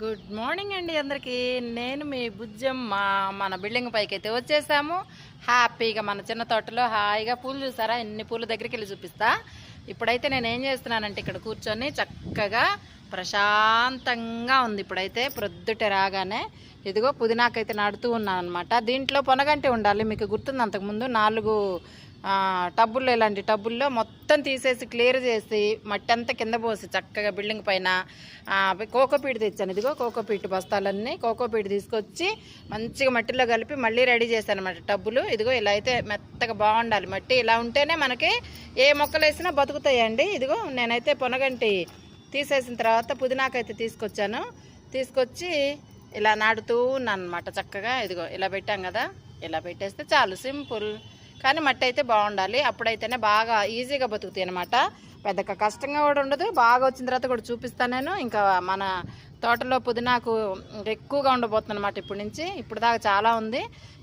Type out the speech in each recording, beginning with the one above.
Good morning అండి అందరికీ. నేను మీ బుజ్జం మా మన బిల్డింగ్ పైకి అయితే వచ్చేసాము. హ్యాపీగా మన చిన్న తోటలో హాయిగా పూలు చూసారా? ఎన్ని పూల దగ్గరికి వెళ్ళి చూపిస్తా. ఇప్పుడైతే నేను ఏం చేస్తున్నానంటే ఇక్కడ కూర్చొని చక్కగా ప్రశాంతంగా ఉంది ఇప్పుడైతే. ప్రొద్దుట రాగానే ఇదిగో పుదీనాకైతే నాడుతూ ఉన్నాను అనమాట దీంట్లో పొనగంటి ఉండాలి మీకు గుర్తుంది అంతకుముందు. నాలుగు టబ్బుల్లో ఇలాంటి టబ్బుల్లో మొత్తం తీసేసి క్లియర్ చేసి మట్టి అంతా కింద పోసి చక్కగా బిల్డింగ్ పైన కోకోపీట్ తెచ్చాను. ఇదిగో కోకోపీట్ బస్తాలన్నీ కోకోపీట్ తీసుకొచ్చి మంచిగా మట్టిలో కలిపి మళ్ళీ రెడీ చేశాను అనమాట టబ్బులు. ఇదిగో ఇలా అయితే మెత్తగా బాగుండాలి. మట్టి ఇలా ఉంటేనే మనకి ఏ మొక్కలు వేసినా బతుకుతాయండి. ఇదిగో నేనైతే పొనగంటి తీసేసిన తర్వాత పుదీనాకైతే తీసుకొచ్చాను. తీసుకొచ్చి ఇలా నాటుతూ ఉన్నాను అనమాట చక్కగా. ఇదిగో ఇలా పెట్టాం కదా. ఇలా పెట్టేస్తే చాలు. సింపుల్. కానీ మట్టి అయితే బాగుండాలి. అప్పుడైతేనే బాగా ఈజీగా బతుకుతాయి అనమాట పెద్ద కష్టంగా కూడా ఉండదు. బాగా వచ్చిన తర్వాత కూడా చూపిస్తాను నేను. ఇంకా మన తోటలో పుదీనాకు ఎక్కువగా ఉండబోతుంది అనమాట ఇప్పటి నుంచి. ఇప్పుడు దాకా చాలా ఉంది.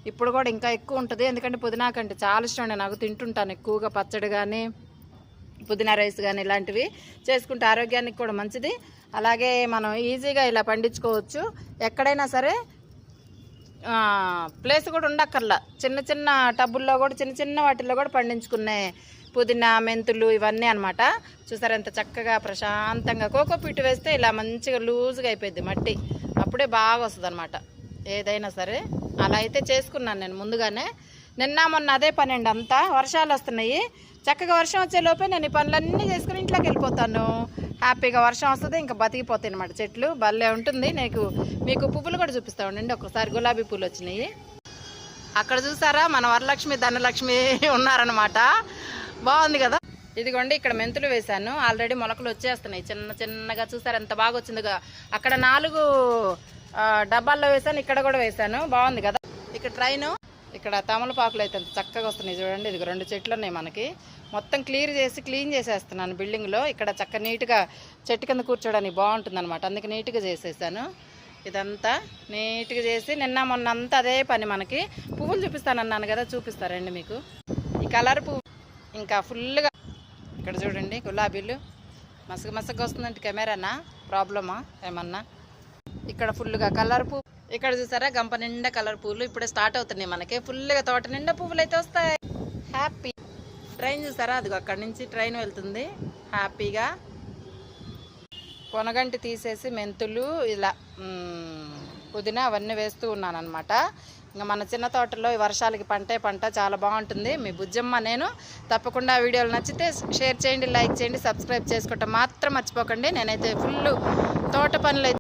ఇప్పుడు కూడా ఇంకా ఎక్కువ ఉంటుంది. ఎందుకంటే పుదీనాకు అంటే చాలా ఇష్టం నేను నాకు తింటుంటాను ఎక్కువగా పచ్చడి కానీ పుదీనా రైస్ కానీ ఇలాంటివి. చేసుకుంటే ఆరోగ్యానికి కూడా మంచిది. అలాగే మనం ఈజీగా ఇలా పండించుకోవచ్చు. ఎక్కడైనా సరే ప్లేస్ కూడా ఉండక్కర్లా. చిన్న చిన్న టబ్బుల్లో కూడా చిన్న చిన్న వాటిల్లో కూడా పండించుకునే పుదీనా మెంతులు ఇవన్నీ అనమాట చూసారు ఎంత చక్కగా ప్రశాంతంగా కోకో పిట్టు వేస్తే ఇలా మంచిగా లూజ్గా అయిపోయింది మట్టి. అప్పుడే బాగా వస్తుంది అనమాట ఏదైనా సరే అలా అయితే చేసుకున్నాను నేను ముందుగానే. నిన్న మొన్న అదే పని అండి అంతా. వర్షాలు వస్తున్నాయి. చక్కగా వర్షం వచ్చే లోపే నేను ఈ పనులన్నీ చేసుకుని ఇంట్లోకి వెళ్ళిపోతాను. హ్యాపీగా వర్షం వస్తుంది ఇంకా బతికిపోతాయి అనమాట చెట్లు. భలే ఉంటుంది. నీకు మీకు పువ్వులు కూడా చూపిస్తా ఉండండి. ఒకసారి గులాబీ పూలు వచ్చినాయి. అక్కడ చూసారా? మన వరలక్ష్మి ధనలక్ష్మి ఉన్నారనమాట బాగుంది కదా? ఇదిగోండి ఇక్కడ మెంతులు వేశాను. ఆల్రెడీ మొలకలు వచ్చేస్తున్నాయి. చిన్న చిన్నగా చూసారు? ఎంత బాగా వచ్చిందిగా అక్కడ నాలుగు డబ్బాల్లో వేశాను. ఇక్కడ కూడా వేశాను. బాగుంది కదా? ఇక్కడ ట్రైన్. ఇక్కడ తమలపాకులు అయితే ఎంత చక్కగా వస్తున్నాయి చూడండి. ఇది రెండు చెట్లు ఉన్నాయి మనకి. మొత్తం క్లియర్ చేసి క్లీన్ చేసేస్తున్నాను బిల్డింగ్లో ఇక్కడ చక్క నీట్గా చెట్టు కింద కూర్చోడానికి బాగుంటుంది అనమాట అందుకే నీట్గా చేసేసాను. ఇదంతా నీట్గా చేసి నిన్న మొన్న అంతా అదే పని మనకి. పువ్వులు చూపిస్తానన్నాను కదా చూపిస్తారండి మీకు. ఈ కలర్ పువ్వు ఇంకా ఫుల్గా ఇక్కడ చూడండి గులాబీలు. మసగ మసగగా వస్తుందంటే కెమెరానా? ప్రాబ్లమా? ఏమన్నా? ఇక్కడ ఫుల్గా కలర్ పువ్వు. ఇక్కడ చూసారా గంప నిండా కలర్ పువ్వులు. ఇప్పుడే స్టార్ట్ అవుతున్నాయి మనకి. ఫుల్గా తోట నిండా పువ్వులు అయితే వస్తాయి. హ్యాపీ ట్రైన్ చూసారా అదిగో అక్కడి నుంచి ట్రైన్ వెళ్తుంది. హ్యాపీగా కొనగంటి తీసేసి మెంతులు ఇలా పుదీనా అవన్నీ వేస్తూ ఉన్నాను అనమాట ఇంకా మన చిన్న తోటలో వర్షాలకి పంటే పంట చాలా బాగుంటుంది. మీ బుజ్జమ్మ నేను తప్పకుండా వీడియోలు నచ్చితే షేర్ చేయండి లైక్ చేయండి సబ్స్క్రైబ్ చేసుకోవటం మాత్రం మర్చిపోకండి. నేనైతే ఫుల్ తోట పనులు అయితే